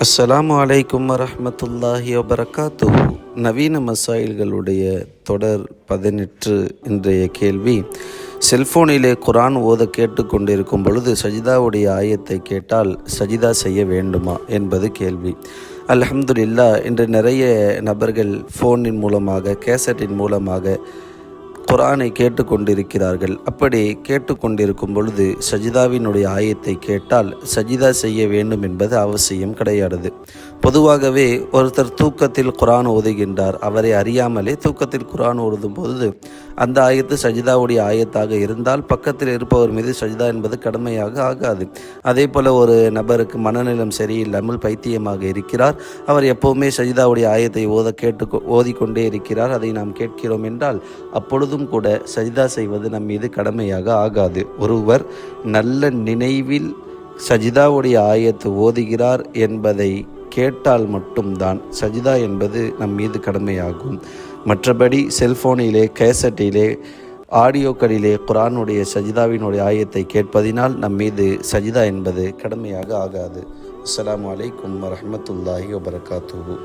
அஸ்ஸலாமு அலைக்கும் வரமத்துல்லாஹி வபரகாத்து நவீன மசாயில்களுடைய தொடர் பதினெட்டு இன்றைய கேள்வி. செல்போனிலே குரான் ஓத கேட்டுக்கொண்டிருக்கும் பொழுது சஜிதாவுடைய ஆயத்தை கேட்டால் சஜிதா செய்ய வேண்டுமா என்பது கேள்வி. அலமதுல்லா இன்று நிறைய நபர்கள் ஃபோனின் மூலமாக கேசட்டின் மூலமாக குரானை கேட்டுக்கொண்டிருக்கிறார்கள். அப்படி கேட்டுக்கொண்டிருக்கும் பொழுது சஜிதாவினுடைய ஆயத்தை கேட்டால் சஜிதா செய்ய வேண்டும் என்பது அவசியம் கிடையாது. பொதுவாகவே ஒருத்தர் தூக்கத்தில் குரான் ஓதுகின்றார். அவரை அறியாமலே தூக்கத்தில் குரான் ஓதும் பொழுது அந்த ஆயத்து சஜிதாவுடைய ஆயத்தாக இருந்தால் பக்கத்தில் இருப்பவர் மீது சஜிதா என்பது கடமையாக ஆகாது. அதே போல ஒரு நபருக்கு மனநிலம் சரியில்லாமல் பைத்தியமாக இருக்கிறார். அவர் எப்போவுமே சஜிதாவுடைய ஆயத்தை ஓத கேட்டு ஓதிக்கொண்டே இருக்கிறார். அதை நாம் கேட்கிறோம் என்றால் அப்பொழுதும் கூட சஜிதா செய்வது நம் மீது கடமையாக ஆகாது. ஒருவர் நல்ல நினைவில் சஜிதாவுடைய ஆயத்து ஓதுகிறார் என்பதை கேட்டால் மட்டும்தான் சஜிதா என்பது நம் மீது கடமையாகும். மற்றபடி செல்போனிலே கேசட்டிலே ஆடியோக்களிலே குரானுடைய சஜிதாவினுடைய ஆயத்தை கேட்பதினால் நம் மீது சஜிதா என்பது கடமையாக ஆகாது. அஸ்லாம் வலைக்கம் வரமத்துல்லாஹி வபரகாத்துஹு.